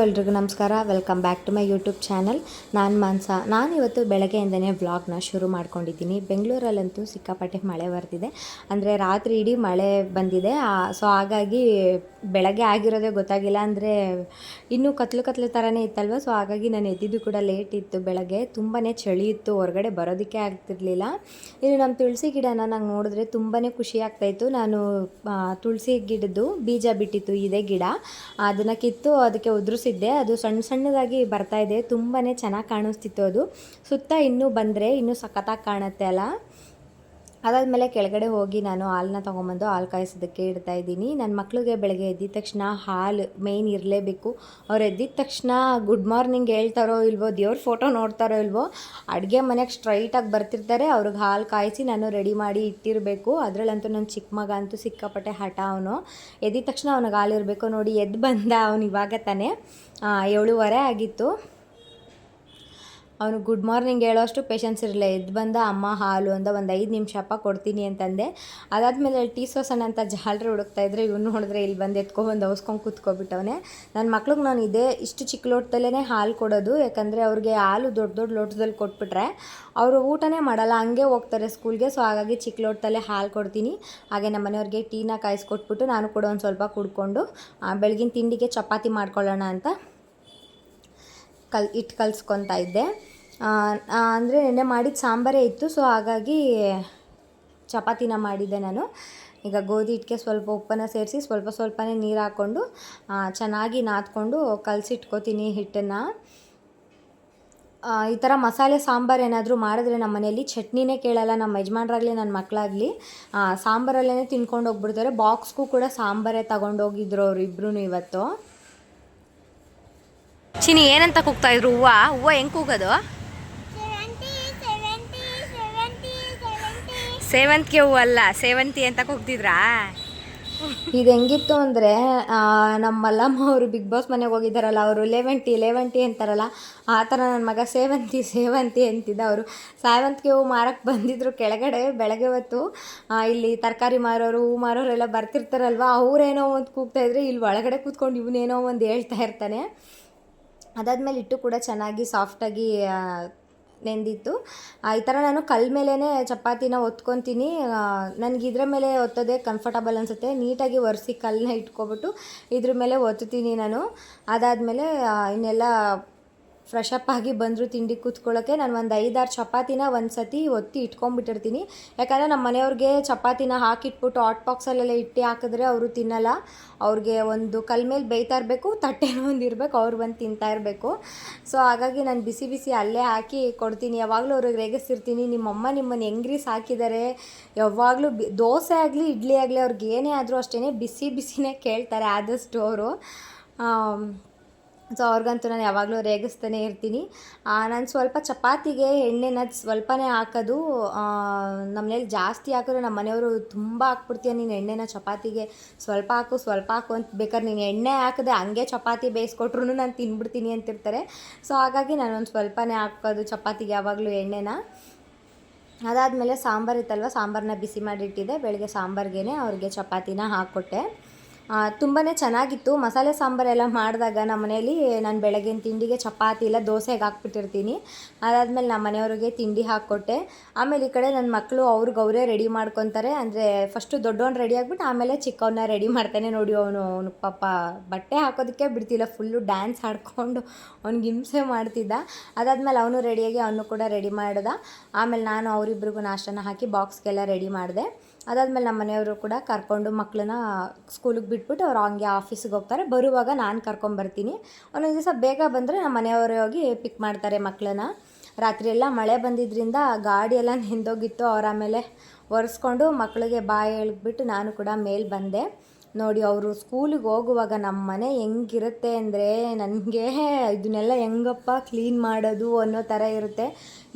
ಎಲ್ರಿಗೂ ನಮಸ್ಕಾರ. Welcome back to my YouTube channel ನಾನು ಮಾನ್ಸ. ನಾನು ಇವತ್ತು ಬೆಳಗ್ಗೆಯಿಂದನೇ ವ್ಲಾಗ್ನ ಶುರು ಮಾಡ್ಕೊಂಡಿದ್ದೀನಿ. ಬೆಂಗಳೂರಲ್ಲಂತೂ ಸಿಕ್ಕಾಪಟ್ಟೆ ಮಳೆ ಬರ್ತಿದೆ. ಅಂದರೆ ರಾತ್ರಿ ಇಡೀ ಮಳೆ ಬಂದಿದೆ. ಸೊ ಹಾಗಾಗಿ ಬೆಳಗ್ಗೆ ಆಗಿರೋದೇ ಗೊತ್ತಾಗಿಲ್ಲ. ಅಂದರೆ ಇನ್ನೂ ಕತ್ಲು ಕತ್ಲು ಥರನೇ ಇತ್ತಲ್ವ? ಸೊ ಹಾಗಾಗಿ ನಾನು ಎದ್ದಿದ್ದು ಕೂಡ ಲೇಟ್ ಇತ್ತು ಬೆಳಗ್ಗೆ. ತುಂಬಾ ಚಳಿ ಇತ್ತು. ಹೊರಗಡೆ ಬರೋದಕ್ಕೆ ಆಗ್ತಿರ್ಲಿಲ್ಲ. ಇನ್ನು ನಮ್ಮ ತುಳಸಿ ಗಿಡನ ನಂಗೆ ನೋಡಿದ್ರೆ ತುಂಬಾ ಖುಷಿ ಆಗ್ತಾಯಿತ್ತು ನಾನು ತುಳಸಿ ಗಿಡದ್ದು ಬೀಜ ಬಿಟ್ಟಿತ್ತು. ಇದೇ ಗಿಡ. ಅದನ್ನು ಕಿತ್ತು ಅದಕ್ಕೆ ಉದುರಿಸಿದ್ದೆ ಅದು ಸಣ್ಣ ಸಣ್ಣದಾಗಿ ಬರ್ತಾ ಇದೆ. ತುಂಬಾ ಚೆನ್ನಾಗಿ ಕಾಣಿಸ್ತಿತ್ತು ಅದು. ಸುತ್ತ ಇನ್ನೂ ಬಂದರೆ ಇನ್ನೂ ಸಖತ್ತಾಗಿ ಕಾಣುತ್ತೆ ಅಲ್ಲ. ಅದಾದಮೇಲೆ ಕೆಳಗಡೆ ಹೋಗಿ ನಾನು ಹಾಲನ್ನ ತೊಗೊಂಬಂದು ಹಾಲು ಕಾಯಿಸೋದಕ್ಕೆ ಇಡ್ತಾ ಇದ್ದೀನಿ. ನನ್ನ ಮಕ್ಳಿಗೆ ಬೆಳಗ್ಗೆ ಎದ್ದಿದ ತಕ್ಷಣ ಹಾಲು ಮೇಯ್ನ್ ಇರಲೇಬೇಕು. ಅವ್ರು ಎದ್ದಿದ ತಕ್ಷಣ ಗುಡ್ ಮಾರ್ನಿಂಗ್ ಹೇಳ್ತಾರೋ ಇಲ್ವೋ, ದೇವ್ರ ಫೋಟೋ ನೋಡ್ತಾರೋ ಇಲ್ವೋ, ಅಡುಗೆ ಮನೆಗೆ ಸ್ಟ್ರೈಟಾಗಿ ಬರ್ತಿರ್ತಾರೆ. ಅವ್ರಿಗೆ ಹಾಲು ಕಾಯಿಸಿ ನಾನು ರೆಡಿ ಮಾಡಿ ಇಟ್ಟಿರಬೇಕು. ಅದರಲ್ಲಂತೂ ನನ್ನ ಚಿಕ್ಕ ಮಗ ಅಂತೂ ಸಿಕ್ಕಾಪಟ್ಟೆ ಹಠ ಅವನು. ಎದ್ದಿದ ತಕ್ಷಣ ಅವ್ನಿಗೆ ಹಾಲು ಇರಬೇಕು ನೋಡಿ ಎದ್ದು ಬಂದ ಅವನು ಇವಾಗ ತಾನೇ. ಏಳುವರೆ ಆಗಿತ್ತು. ಅವನು ಗುಡ್ ಮಾರ್ನಿಂಗ್ ಹೇಳೋಷ್ಟು ಪೇಷನ್ಸ್ ಇರಲಿಲ್ಲ ಎದ್ದು ಬಂದ ಅಮ್ಮ ಹಾಲು ಅಂದ ಒಂದು ಐದು ನಿಮಿಷಪ್ಪ ಕೊಡ್ತೀನಿ ಅಂತಂದೆ. ಅದಾದಮೇಲೆ ಟೀ ಸೋಸಣ್ಣ ಅಂತ ಜಾಲರಿ ಹುಡುಕ್ತಾ ಇದ್ರೆ ಇವ್ನು ನೋಡಿದ್ರೆ ಇಲ್ಲಿ ಬಂದು ಎತ್ಕೊಬಂದು ಅವಸ್ಕೊಂಡು ಕೂತ್ಕೊಬಿಟ್ಟವನೆ. ನನ್ನ ಮಕ್ಳಿಗೆ ನಾನು ಇದೇ, ಇಷ್ಟು ಚಿಕ್ಕ ಲೋಟದಲ್ಲೇ ಹಾಲು ಕೊಡೋದು, ಯಾಕಂದರೆ ಅವ್ರಿಗೆ ಹಾಲು ದೊಡ್ಡ ದೊಡ್ಡ ಲೋಟದಲ್ಲಿ ಕೊಟ್ಬಿಟ್ರೆ ಅವರು ಊಟನೇ ಮಾಡಲ್ಲ, ಹಂಗೆ ಹೋಗ್ತಾರೆ ಸ್ಕೂಲ್ಗೆ, ಸೊ ಹಾಗಾಗಿ ಚಿಕ್ಕ ಲೋಟದಲ್ಲೇ ಹಾಲು ಕೊಡ್ತೀನಿ. ಹಾಗೆ ನಮ್ಮ ಮನೆಯವ್ರಿಗೆ ಟೀನ ಕಾಯಿಸ್ಕೊಟ್ಬಿಟ್ಟು ನಾನು ಕೂಡ ಒಂದು ಸ್ವಲ್ಪ ಕುಡ್ಕೊಂಡು ಬೆಳಗಿನ ತಿಂಡಿಗೆ ಚಪಾತಿ ಮಾಡ್ಕೊಳ್ಳೋಣ ಅಂತ ಕಲ್ ಇಟ್ಟು ಕಲಿಸ್ಕೊತಾ ಇದ್ದೆ. ಅಂದರೆ ನೆನ್ನೆ ಮಾಡಿದ ಸಾಂಬಾರೇ ಇತ್ತು ಸೊ ಹಾಗಾಗಿ ಚಪಾತಿನ ಮಾಡಿದ್ದೆ ನಾನು. ಈಗ ಗೋಧಿ ಹಿಟ್ಟಿಗೆ ಸ್ವಲ್ಪ ಉಪ್ಪನ್ನು ಸೇರಿಸಿ ಸ್ವಲ್ಪ ಸ್ವಲ್ಪನೇ ನೀರು ಹಾಕ್ಕೊಂಡು ಚೆನ್ನಾಗಿ ನಾದ್ಕೊಂಡು ಕಲಸಿಟ್ಕೋತೀನಿ ಹಿಟ್ಟನ್ನು. ಈ ಥರ ಮಸಾಲೆ ಸಾಂಬಾರು ಏನಾದರೂ ಮಾಡಿದ್ರೆ ನಮ್ಮ ಮನೆಯಲ್ಲಿ ಚಟ್ನಿನೇ ಕೇಳಲ್ಲ, ನಮ್ಮ ಯಜಮಾನ್ರಾಗಲಿ ನನ್ನ ಮಕ್ಕಳಾಗಲಿ ಸಾಂಬಾರಲ್ಲೇ ತಿನ್ಕೊಂಡು ಹೋಗ್ಬಿಡ್ತಾರೆ. ಬಾಕ್ಸ್ಗೂ ಕೂಡ ಸಾಂಬಾರೇ ತಗೊಂಡೋಗಿದ್ರು ಅವರು ಇಬ್ಬರೂ ಇವತ್ತು. ಚಿನಿ ಏನಂತ ಕೂಗ್ತಾಯಿದ್ರು ಹೂವು? ಹೂವು ಹೆಂಗೆ ಕೂಗೋದು? ಸೇವಂತಿಗೆ ಹೂವು ಅಲ್ಲ, ಸೇವಂತಿ ಅಂತ ಕೂಗ್ತಿದ್ರಾ? ಇದು ಹೆಂಗಿತ್ತು ಅಂದರೆ ನಮ್ಮ ಮಲ್ಲಮ್ಮ ಅವರು ಬಿಗ್ ಬಾಸ್ ಮನೆಗೆ ಹೋಗಿದ್ದಾರಲ್ಲ, ಅವರು ಲೆವೆಂಟಿ ಲೆವೆಂಟಿ ಅಂತಾರಲ್ಲ, ಆ ಥರ ನನ್ನ ಮಗ ಸೇವಂತಿ ಸೇವಂತಿ ಅಂತಿದ್ದ ಅವರು ಸೇವಂತಿಗೆ ಹೂವು ಮಾರಕ್ಕೆ ಬಂದಿದ್ರು ಕೆಳಗಡೆ ಬೆಳಗ್ಗೆ ಹೊತ್ತು. ಇಲ್ಲಿ ತರಕಾರಿ ಮಾರೋರು, ಹೂ ಮಾರೋರೆಲ್ಲ ಬರ್ತಿರ್ತಾರಲ್ವ, ಅವರೇನೋ ಒಂದು ಕೂಗ್ತಾ ಇದ್ರೆ ಇಲ್ಲಿ ಒಳಗಡೆ ಕೂತ್ಕೊಂಡು ಇವನೇನೋ ಒಂದು ಹೇಳ್ತಾ ಇರ್ತಾನೆ. ಅದಾದಮೇಲೆ ಇಟ್ಟು ಕೂಡ ಚೆನ್ನಾಗಿ ಸಾಫ್ಟಾಗಿ ನೆಂದಿತ್ತು. ಈ ಥರ ನಾನು ಕಲ್ ಮೇಲೇ ಚಪಾತಿನ ಒತ್ಕೊತೀನಿ. ನನಗೆ ಇದ್ರ ಮೇಲೆ ಒತ್ತೋದೇ ಕಂಫರ್ಟಬಲ್ ಅನಿಸುತ್ತೆ. ನೀಟಾಗಿ ಒರೆಸಿ ಕಲ್ಲನ್ನ ಇಟ್ಕೊಬಿಟ್ಟು ಇದ್ರ ಮೇಲೆ ಒತ್ತುತ್ತೀನಿ ನಾನು. ಅದಾದಮೇಲೆ ಇನ್ನೆಲ್ಲ ಫ್ರೆಶ್ ಅಪ್ ಆಗಿ ಬಂದರು ತಿಂಡಿ ಕೂತ್ಕೊಳ್ಳೋಕ್ಕೆ ನಾನು ಒಂದು ಐದಾರು ಚಪಾತಿನ ಒಂದು ಸತಿ ಒತ್ತಿ ಇಟ್ಕೊಂಡ್ಬಿಟ್ಟಿರ್ತೀನಿ ಯಾಕಂದರೆ ನಮ್ಮ ಮನೆಯವ್ರಿಗೆ ಚಪಾತಿನ ಹಾಕಿಟ್ಬಿಟ್ಟು ಹಾಟ್ ಬಾಕ್ಸಲ್ಲೆಲ್ಲ ಇಟ್ಟು ಹಾಕಿದ್ರೆ ಅವರು ತಿನ್ನಲ್ಲ. ಅವ್ರಿಗೆ ಒಂದು ಕಲ್ ಮೇಲೆ ಬೇಯ್ತಾ ಇರಬೇಕು ತಟ್ಟೆನೂ ಒಂದು ಇರಬೇಕು, ಅವ್ರು ಬಂದು ತಿಂತಾ ಇರಬೇಕು. ಸೊ ಹಾಗಾಗಿ ನಾನು ಬಿಸಿ ಬಿಸಿ ಅಲ್ಲೇ ಹಾಕಿ ಕೊಡ್ತೀನಿ. ಯಾವಾಗಲೂ ಅವ್ರಿಗೆ ರೇಗಿಸ್ತಿರ್ತೀನಿ. ನಿಮ್ಮಮ್ಮ ನಿಮ್ಮನ್ನು ಎಂಗ್ರೀಸ್ ಹಾಕಿದ್ದಾರೆ ಯಾವಾಗಲೂ ಬಿ, ದೋಸೆ ಆಗಲಿ, ಇಡ್ಲಿ ಆಗಲಿ, ಅವ್ರಿಗೆ ಏನೇ ಆದರೂ ಅಷ್ಟೇ ಬಿಸಿ ಬಿಸಿನೇ ಕೇಳ್ತಾರೆ ಆದಷ್ಟು ಅವರು. ಸೊ ಅವ್ರಿಗಂತೂ ನಾನು ಯಾವಾಗಲೂ ರೇಗಿಸ್ತಾನೆ ಇರ್ತೀನಿ. ನಾನು ಸ್ವಲ್ಪ ಚಪಾತಿಗೆ ಎಣ್ಣೆನ ಸ್ವಲ್ಪನೇ ಹಾಕೋದು ನಮ್ಮನೇಲಿ ಜಾಸ್ತಿ ಹಾಕಿದ್ರೆ ನಮ್ಮ ಮನೆಯವರು ತುಂಬ ಹಾಕ್ಬಿಡ್ತೀಯ, ನೀನು ಎಣ್ಣೆನ ಚಪಾತಿಗೆ ಸ್ವಲ್ಪ ಹಾಕು ಸ್ವಲ್ಪ ಹಾಕು ಅಂತ ಬೇಕಾದ್ರೆ ನೀನು ಎಣ್ಣೆ ಹಾಕಿದೆ ಹಂಗೆ ಚಪಾತಿ ಬೇಯಿಸ್ಕೊಟ್ರು ನಾನು ತಿನ್ಬಿಡ್ತೀನಿ ಅಂತಿರ್ತಾರೆ. ಸೊ ಹಾಗಾಗಿ ನಾನು ಒಂದು ಸ್ವಲ್ಪನೇ ಹಾಕೋದು ಚಪಾತಿಗೆ ಯಾವಾಗಲೂ ಎಣ್ಣೆನ. ಅದಾದಮೇಲೆ ಸಾಂಬಾರು ಇತ್ತಲ್ವ ಸಾಂಬಾರನ್ನ ಬಿಸಿ ಮಾಡಿಟ್ಟಿದ್ದೆ, ಬೆಳಗ್ಗೆ ಸಾಂಬಾರ್ಗೆ ಅವ್ರಿಗೆ ಚಪಾತಿನ ಹಾಕ್ಕೊಟ್ಟೆ. ತುಂಬಾ ಚೆನ್ನಾಗಿತ್ತು. ಮಸಾಲೆ ಸಾಂಬಾರೆಲ್ಲ ಮಾಡಿದಾಗ ನಮ್ಮ ಮನೆಯಲ್ಲಿ ನಾನು ಬೆಳಗಿನ ತಿಂಡಿಗೆ ಚಪಾತಿ ಇಲ್ಲ ದೋಸೆಗೆ ಹಾಕ್ಬಿಟ್ಟಿರ್ತೀನಿ. ಅದಾದಮೇಲೆ ನಮ್ಮ ಮನೆಯವ್ರಿಗೆ ತಿಂಡಿ ಹಾಕ್ಕೊಟ್ಟೆ. ಆಮೇಲೆ ಈ ಕಡೆ ನನ್ನ ಮಕ್ಕಳು ಅವ್ರಿಗೆ ಅವರೇ ರೆಡಿ ಮಾಡ್ಕೊತಾರೆ. ಅಂದರೆ ಫಸ್ಟು ದೊಡ್ಡವನು ರೆಡಿ ಆಗಿಬಿಟ್ಟು ಆಮೇಲೆ ಚಿಕ್ಕವನ್ನ ರೆಡಿ ಮಾಡ್ತಾನೆ ನೋಡಿ ಅವನು ಅವನು ಪಾಪ ಬಟ್ಟೆ ಹಾಕೋದಕ್ಕೆ ಬಿಡ್ತಿಲ್ಲ. ಫುಲ್ಲು ಡ್ಯಾನ್ಸ್ ಆಡ್ಕೊಂಡು ಅವ್ನಿಗೆ ಹಿಂಸೆ ಮಾಡ್ತಿದ್ದ. ಅದಾದಮೇಲೆ ಅವನು ರೆಡಿಯಾಗಿ ಅವನು ಕೂಡ ರೆಡಿ ಮಾಡ್ದ. ಆಮೇಲೆ ನಾನು ಅವರಿಬ್ರಿಗೂ ನಾಷ್ಟನ ಹಾಕಿ ಬಾಕ್ಸ್ಗೆಲ್ಲ ರೆಡಿ ಮಾಡಿದೆ. ಅದಾದಮೇಲೆ ನಮ್ಮ ಮನೆಯವರು ಕೂಡ ಕರ್ಕೊಂಡು ಮಕ್ಕಳನ್ನ ಸ್ಕೂಲಿಗೆ ಬಿಟ್ಬಿಟ್ಟು ಅವ್ರು ಹಂಗೆ ಆಫೀಸಿಗೆ ಹೋಗ್ತಾರೆ. ಬರುವಾಗ ನಾನು ಕರ್ಕೊಂಬರ್ತೀನಿ ಒಂದೊಂದು ದಿವಸ ಬೇಗ ಬಂದರೆ ನಮ್ಮ ಮನೆಯವರೇ ಹೋಗಿ ಪಿಕ್ ಮಾಡ್ತಾರೆ ಮಕ್ಕಳನ್ನ ರಾತ್ರಿ ಎಲ್ಲ ಮಳೆ ಬಂದಿದ್ದರಿಂದ ಗಾಡಿ ಎಲ್ಲ ನೆಂದೋಗಿತ್ತು. ಅವರ ಆಮೇಲೆ ಒರೆಸ್ಕೊಂಡು ಮಕ್ಕಳಿಗೆ ಬಾಯಿ ಹೇಳ್ಬಿಟ್ಟು ನಾನು ಕೂಡ ಮೇಲೆ ಬಂದೆ. ನೋಡಿ, ಅವರು ಸ್ಕೂಲಿಗೆ ಹೋಗುವಾಗ ನಮ್ಮ ಮನೆ ಹೆಂಗಿರುತ್ತೆ ಅಂದರೆ ನನಗೆ ಇದನ್ನೆಲ್ಲ ಹೆಂಗಪ್ಪ ಕ್ಲೀನ್ ಮಾಡೋದು ಅನ್ನೋ ಥರ ಇರುತ್ತೆ.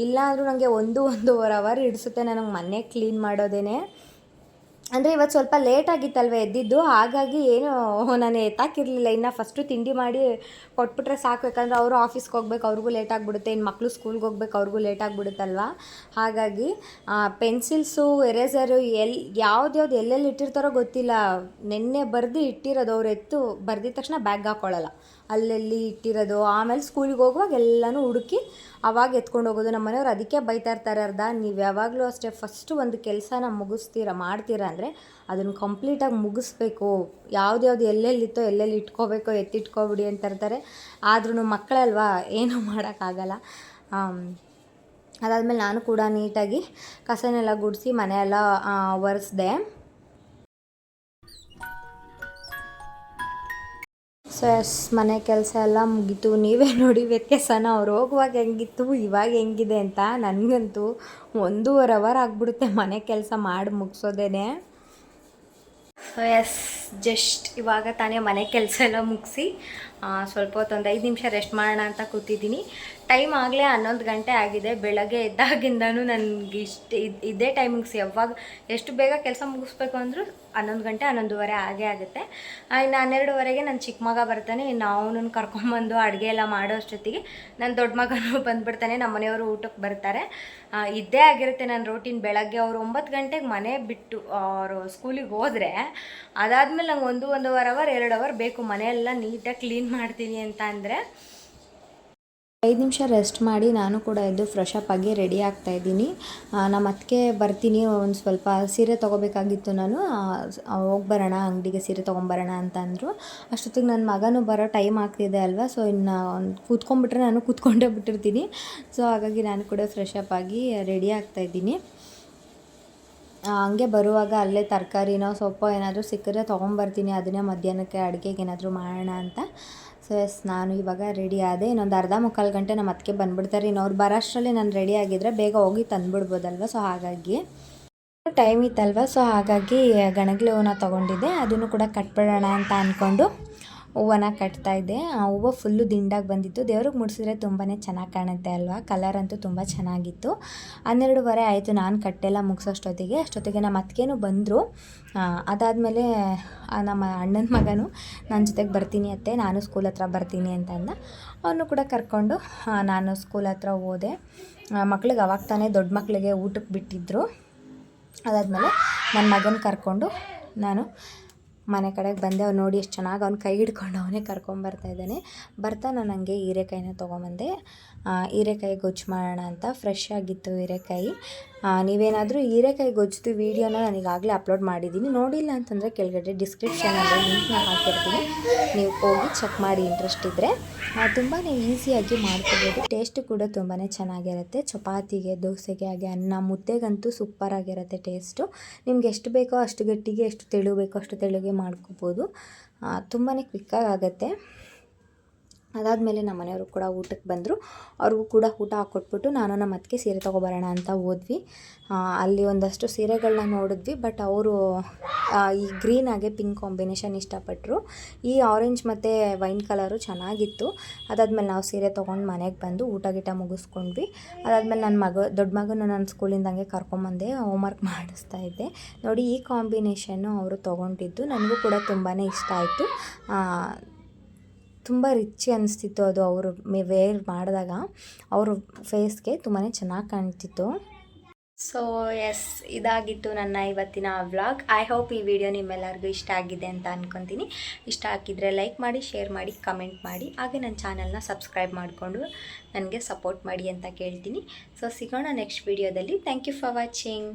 ಇಲ್ಲಾಂದರೂ ನನಗೆ ಒಂದು, ಒಂದೂವರೆ ಅವರ್ ಹಿಡಿಸುತ್ತೆ. ನನಗೆ ಮನೆ ಕ್ಲೀನ್ ಮಾಡೋದೇ ಅಂದರೆ ಇವತ್ತು ಸ್ವಲ್ಪ ಲೇಟ್ ಆಗಿತ್ತಲ್ವ ಎದ್ದಿದ್ದು, ಹಾಗಾಗಿ ಏನು ನಾನು ಎತ್ತಾಕಿರಲಿಲ್ಲ. ಇನ್ನು ಫಸ್ಟು ತಿಂಡಿ ಮಾಡಿ ಕೊಟ್ಬಿಟ್ರೆ ಸಾಕು. ಯಾಕಂದರೆ ಅವರು ಆಫೀಸ್ಗೆ ಹೋಗ್ಬೇಕು, ಅವ್ರಿಗೂ ಲೇಟ್ ಆಗಿಬಿಡುತ್ತೆ. ಇನ್ನು ಮಕ್ಕಳು ಸ್ಕೂಲ್ಗೆ ಹೋಗ್ಬೇಕು, ಅವ್ರಿಗೂ ಲೇಟ್ ಆಗಿಬಿಡುತ್ತಲ್ವ? ಹಾಗಾಗಿ ಪೆನ್ಸಿಲ್ಸು ಎರೇಸರು ಎಲ್ಲಿ ಯಾವ್ದ್ಯಾವ್ದು ಎಲ್ಲೆಲ್ಲಿ ಇಟ್ಟಿರ್ತಾರೋ ಗೊತ್ತಿಲ್ಲ. ನಿನ್ನೆ ಬರೆದು ಇಟ್ಟಿರೋದು ಅವ್ರು ಎತ್ತು, ಬರ್ದಿದ ತಕ್ಷಣ ಬ್ಯಾಗ್ ಹಾಕ್ಕೊಳ್ಳಲ್ಲ ಅಲ್ಲೆಲ್ಲಿ ಇಟ್ಟಿರೋದು. ಆಮೇಲೆ ಸ್ಕೂಲಿಗೆ ಹೋಗುವಾಗ ಎಲ್ಲನೂ ಹುಡುಕಿ ಅವಾಗ ಎತ್ಕೊಂಡು ಹೋಗೋದು. ನಮ್ಮ ಮನೆಯವ್ರು ಅದಕ್ಕೆ ಬೈತಾ ಇರ್ತಾರೆ, ಅರ್ಧ. ನೀವು ಯಾವಾಗಲೂ ಅಷ್ಟೇ ಫಸ್ಟು ಒಂದು ಕೆಲಸನ ಮುಗಿಸ್ತೀರ, ಮಾಡ್ತೀರಾ ಅಂದರೆ ಅದನ್ನು ಕಂಪ್ಲೀಟಾಗಿ ಮುಗಿಸ್ಬೇಕು. ಯಾವ್ದ್ಯಾವ್ದು ಎಲ್ಲೆಲ್ಲಿತ್ತೋ, ಎಲ್ಲೆಲ್ಲಿ ಇಟ್ಕೋಬೇಕೋ, ಎತ್ತಿಟ್ಕೋಬಿಡಿ ಅಂತ ಇರ್ತಾರೆ. ಆದ್ರೂ ಮಕ್ಕಳಲ್ವಾ ಏನೂ ಮಾಡೋಕ್ಕಾಗಲ್ಲ. ಅದಾದಮೇಲೆ ನಾನು ಕೂಡ ನೀಟಾಗಿ ಕಸನೆಲ್ಲ ಗುಡಿಸಿ ಮನೆಯೆಲ್ಲ ಒರೆಸ್ದೆ. ಸೊ ಎಸ್ ಮನೆ ಕೆಲಸ ಎಲ್ಲ ಮುಗೀತು. ನೀವೇ ನೋಡಿ ವ್ಯತ್ಯಾಸನ. ಅವ್ರು ಹೋಗುವಾಗ ಹೆಂಗಿತ್ತು, ಇವಾಗ ಹೆಂಗಿದೆ ಅಂತ ನನಗಂತೂ ಒಂದೂವರೆ ಅವರ್ ಆಗಿಬಿಡುತ್ತೆ ಮನೆ ಕೆಲಸ ಮಾಡಿ ಮುಗಿಸೋದೇನೆ. ಸೊ ಎಸ್ ಜಸ್ಟ್ ಇವಾಗ ತಾನೇ ಮನೆ ಕೆಲಸ ಎಲ್ಲ ಮುಗಿಸಿ ಸ್ವಲ್ಪ ಹೊತ್ತೊಂದು ಐದು ನಿಮಿಷ ರೆಸ್ಟ್ ಮಾಡೋಣ ಅಂತ ಕೂತಿದ್ದೀನಿ. ಟೈಮ್ ಆಗಲೇ ಹನ್ನೊಂದು ಗಂಟೆ ಆಗಿದೆ. ಬೆಳಗ್ಗೆ ಎದ್ದಾಗಿಂದನೂ ನನಗೆ ಇಷ್ಟು ಇದ್- ಟೈಮಿಂಗ್ಸ್ ಯಾವಾಗ ಎಷ್ಟು ಬೇಗ ಕೆಲಸ ಮುಗಿಸ್ಬೇಕು ಅಂದರೂ ಹನ್ನೊಂದು ಗಂಟೆ, ಹನ್ನೊಂದುವರೆ ಆಗೇ ಆಗುತ್ತೆ. ಇನ್ನು ಹನ್ನೆರಡುವರೆಗೆ ನನ್ನ ಚಿಕ್ಕ ಮಗ ಬರ್ತಾನೆ. ಇನ್ನು ಅವನನ್ನು ಕರ್ಕೊಂಬಂದು ಅಡುಗೆ ಎಲ್ಲ ಮಾಡೋ ಅಷ್ಟೊತ್ತಿಗೆ ನನ್ನ ದೊಡ್ಡ ಮಗನೂ ಬಂದುಬಿಡ್ತಾನೆ. ನಮ್ಮ ಮನೆಯವರು ಊಟಕ್ಕೆ ಬರ್ತಾರೆ. ಇದ್ದೇ ಆಗಿರುತ್ತೆ ನನ್ನ ರೋಟೀನ್ ಬೆಳಗ್ಗೆ ಅವರು ಒಂಬತ್ತು ಗಂಟೆಗೆ ಮನೆ ಬಿಟ್ಟು ಅವರು ಸ್ಕೂಲಿಗೆ ಹೋದರೆ ಅದಾದಮೇಲೆ ನಂಗೆ ಒಂದು, ಒಂದೂವರೆ ಅವರ್ ಎರಡು ಅವರ್ ಬೇಕು. ಮನೆಯೆಲ್ಲ ನೀಟಾಗಿ ಕ್ಲೀನ್ ಮಾಡ್ತೀನಿ ಅಂತ ಅಂದರೆ ಐದು ನಿಮಿಷ ರೆಸ್ಟ್ ಮಾಡಿ ನಾನು ಕೂಡ ಎದ್ದು ಫ್ರೆಶ್ ಅಪ್ ಆಗಿ ರೆಡಿ ಆಗ್ತಾ ಇದ್ದೀನಿ. ನಮ್ಮ ಅತ್ತಿಗೆ ಬರ್ತೀನಿ, ಒಂದು ಸ್ವಲ್ಪ ಸೀರೆ ತೊಗೋಬೇಕಾಗಿತ್ತು ನಾನು. ಹೋಗಿ ಬರೋಣ, ಅಂಗಡಿಗೆ ಸೀರೆ ತೊಗೊಂಬರೋಣ ಅಂತ ಅಂದರು. ಅಷ್ಟೊತ್ತಿಗೆ ನನ್ನ ಮಗನೂ ಬರೋ ಟೈಮ್ ಆಗ್ತಿದೆ ಅಲ್ವಾ ಸೊ ಇನ್ನು ಕೂತ್ಕೊಂಡ್ಬಿಟ್ರೆ ನಾನು ಕೂತ್ಕೊಂಡೇ ಬಿಟ್ಟಿರ್ತೀನಿ. ಸೊ ಹಾಗಾಗಿ ನಾನು ಕೂಡ ಫ್ರೆಶ್ ಅಪ್ ಆಗಿ ರೆಡಿ ಆಗ್ತಾ ಇದ್ದೀನಿ. ಹಂಗೆ ಬರುವಾಗ ಅಲ್ಲೇ ತರಕಾರಿನೋ ಸೊಪ್ಪೋ ಏನಾದರೂ ಸಿಕ್ಕಿದ್ರೆ ತೊಗೊಂಬರ್ತೀನಿ, ಅದನ್ನೇ ಮಧ್ಯಾಹ್ನಕ್ಕೆ ಅಡುಗೆಗೆ ಏನಾದರೂ ಮಾಡೋಣ ಅಂತ. ಸೊ ಎಸ್ ನಾನು ಇವಾಗ ರೆಡಿ ಆದೆ. ಇನ್ನೊಂದು ಅರ್ಧ ಮುಕ್ಕಾಲು ಗಂಟೆ ನಮ್ಮ ಅದಕ್ಕೆ ಬಂದುಬಿಡ್ತಾರೆ. ಇನ್ನು ಅವ್ರು ಬರೋಷ್ಟರಲ್ಲಿ ನಾನು ರೆಡಿ ಆಗಿದ್ದರೆ ಬೇಗ ಹೋಗಿ ತಂದುಬಿಡ್ಬೋದಲ್ವ? ಸೊ ಹಾಗಾಗಿ ಟೈಮ್ ಇತ್ತಲ್ವ? ಸೊ ಹಾಗಾಗಿ ಗಣಗ್ಲೆ ಹೂವನ್ನ ತೊಗೊಂಡಿದ್ದೆ. ಅದನ್ನು ಕೂಡ ಕಟ್ಬಿಡೋಣ ಅಂತ ಅಂದ್ಕೊಂಡು ಹೂವನ್ನ ಕಟ್ತಾ ಇದ್ದೆ. ಆ ಹೂವು ಫುಲ್ಲು ದಿಂಡಾಗಿ ಬಂದಿತ್ತು. ದೇವ್ರಿಗೆ ಮುಡಿಸಿದ್ರೆ ತುಂಬಾ ಚೆನ್ನಾಗಿ ಕಾಣುತ್ತೆ ಅಲ್ವಾ? ಕಲರ್ ಅಂತೂ ತುಂಬ ಚೆನ್ನಾಗಿತ್ತು. ಹನ್ನೆರಡುವರೆ ಆಯಿತು ನಾನು ಕಟ್ಟೆಲ್ಲ ಮುಗಿಸೋಷ್ಟೊತ್ತಿಗೆ. ಅಷ್ಟೊತ್ತಿಗೆ ನಮ್ಮ ಅತ್ತಿಗೆನೂ ಬಂದರು. ಅದಾದಮೇಲೆ ನಮ್ಮ ಅಣ್ಣನ ಮಗನು ನನ್ನ ಜೊತೆಗೆ ಬರ್ತೀನಿ ಅತ್ತೆ, ನಾನು ಸ್ಕೂಲ್ ಹತ್ರ ಬರ್ತೀನಿ ಅಂತ ಅಂದ ಅವನು ಕೂಡ ಕರ್ಕೊಂಡು ನಾನು ಸ್ಕೂಲ್ ಹತ್ರ ಹೋದೆ. ಮಕ್ಳಿಗೆ ಅವಾಗ ತಾನೇ ದೊಡ್ಡ ಮಕ್ಕಳಿಗೆ ಊಟಕ್ಕೆ ಬಿಟ್ಟಿದ್ದರು ಅದಾದಮೇಲೆ ನನ್ನ ಮಗನ ಕರ್ಕೊಂಡು ನಾನು ಮನೆ ಕಡೆಗೆ ಬಂದೆ, ಅವ್ನು ನೋಡಿ ಎಷ್ಟು ಚೆನ್ನಾಗಿ ಅವ್ನು ಕೈ ಹಿಡ್ಕೊಂಡು ಅವನೇ ಕರ್ಕೊಂಬರ್ತಾ ಇದ್ದಾನೆ. ಬರ್ತಾ ನಾನು ಹಂಗೆ ಹೀರೆಕಾಯಿನ ತೊಗೊಂಬಂದೆ. ಹೀರೆಕಾಯಿ ಗೊಜ್ಜು ಮಾಡೋಣ ಅಂತ ಫ್ರೆಶ್ ಆಗಿತ್ತು ಹೀರೆಕಾಯಿ. ನೀವೇನಾದರೂ ಹೀರೆಕಾಯಿ ಗೊಜ್ಜದು ವೀಡಿಯೋನ ನನಗಾಗಲೇ ಅಪ್ಲೋಡ್ ಮಾಡಿದ್ದೀನಿ. ನೋಡಿಲ್ಲ ಅಂತಂದರೆ ಕೆಳಗಡೆ ಡಿಸ್ಕ್ರಿಪ್ಷನಲ್ಲಿ ಲಿಂಕ್ನ ಹಾಕಿರ್ತೀನಿ. ನೀವು ಹೋಗಿ ಚೆಕ್ ಮಾಡಿ ಇಂಟ್ರೆಸ್ಟ್ ಇದ್ದರೆ ತುಂಬಾ ಈಸಿಯಾಗಿ ಮಾಡ್ಕೋಬೋದು. ಟೇಸ್ಟ್ ಕೂಡ ತುಂಬಾ ಚೆನ್ನಾಗಿರುತ್ತೆ. ಚಪಾತಿಗೆ, ದೋಸೆಗೆ ಹಾಗೆ ಅನ್ನ, ಮುದ್ದೆಗಂತೂ ಸೂಪರಾಗಿರುತ್ತೆ ಟೇಸ್ಟು ನಿಮ್ಗೆ ಎಷ್ಟು ಬೇಕೋ ಅಷ್ಟು ಗಟ್ಟಿಗೆ, ಎಷ್ಟು ತೆಳು ಬೇಕೋ ಅಷ್ಟು ತೆಳುಗೆ ಮಾಡ್ಕೋಬೋದು. ತುಂಬಾ ಕ್ವಿಕ್ಕಾಗಿ ಆಗುತ್ತೆ. ಅದಾದಮೇಲೆ ನಮ್ಮ ಮನೆಯವರು ಕೂಡ ಊಟಕ್ಕೆ ಬಂದರು. ಅವ್ರಿಗೂ ಕೂಡ ಊಟ ಹಾಕ್ಕೊಟ್ಬಿಟ್ಟು ನಾನು ನಮ್ಮ ಅತ್ತಿಗೆ ಸೀರೆ ತೊಗೊಬರೋಣ ಅಂತ ಹೋದ್ವಿ. ಅಲ್ಲಿ ಒಂದಷ್ಟು ಸೀರೆಗಳನ್ನ ನೋಡಿದ್ವಿ, ಬಟ್ ಅವರು ಈ ಗ್ರೀನ್ ಹಾಗೆ ಪಿಂಕ್ ಕಾಂಬಿನೇಷನ್ ಇಷ್ಟಪಟ್ಟರು ಈ ಆರೆಂಜ್ ಮತ್ತು ವೈನ್ ಕಲರು ಚೆನ್ನಾಗಿತ್ತು. ಅದಾದಮೇಲೆ ನಾವು ಸೀರೆ ತೊಗೊಂಡು ಮನೆಗೆ ಬಂದು ಊಟ ಗೀಟ ಮುಗಿಸ್ಕೊಂಡ್ವಿ. ಅದಾದಮೇಲೆ ನನ್ನ ಮಗ, ದೊಡ್ಡ ಮಗನ ನನ್ನ ಸ್ಕೂಲಿಂದ ಹಂಗೆ ಕರ್ಕೊಂಬಂದೆ ಹೋಮ್ವರ್ಕ್ ಮಾಡಿಸ್ತಾ ಇದ್ದೆ. ನೋಡಿ ಈ ಕಾಂಬಿನೇಷನ್ನು ಅವರು ತೊಗೊಂಡಿದ್ದು, ನನಗೂ ಕೂಡ ತುಂಬಾ ಇಷ್ಟ ಆಯಿತು. ತುಂಬ ರಿಚ್ ಅನಿಸ್ತಿತ್ತು ಅದು ಅವರು ಮೇ ವೇರ್ ಮಾಡಿದಾಗ. ಅವ್ರ ಫೇಸ್ಗೆ ತುಂಬಾ ಚೆನ್ನಾಗಿ ಕಾಣ್ತಿತ್ತು. ಸೊ ಎಸ್ ಇದಾಗಿತ್ತು ನನ್ನ ಇವತ್ತಿನ ವ್ಲಾಗ್ ಐ ಹೋಪ್ ಈ ವಿಡಿಯೋ ನಿಮ್ಮೆಲ್ಲರಿಗೂ ಇಷ್ಟ ಆಗಿದೆ ಅಂತ ಅಂದ್ಕೊತೀನಿ ಇಷ್ಟ ಆಗಿದ್ದರೆ ಲೈಕ್ ಮಾಡಿ ಶೇರ್ ಮಾಡಿ ಕಮೆಂಟ್ ಮಾಡಿ. ಹಾಗೆ ನನ್ನ ಚಾನಲ್ನ ಸಬ್ಸ್ಕ್ರೈಬ್ ಮಾಡಿಕೊಂಡು ನನಗೆ ಸಪೋರ್ಟ್ ಮಾಡಿ ಅಂತ ಕೇಳ್ತೀನಿ. ಸೊ ಸಿಗೋಣ ನೆಕ್ಸ್ಟ್ ವಿಡಿಯೋದಲ್ಲಿ ಥ್ಯಾಂಕ್ ಯು ಫಾರ್ ವಾಚಿಂಗ್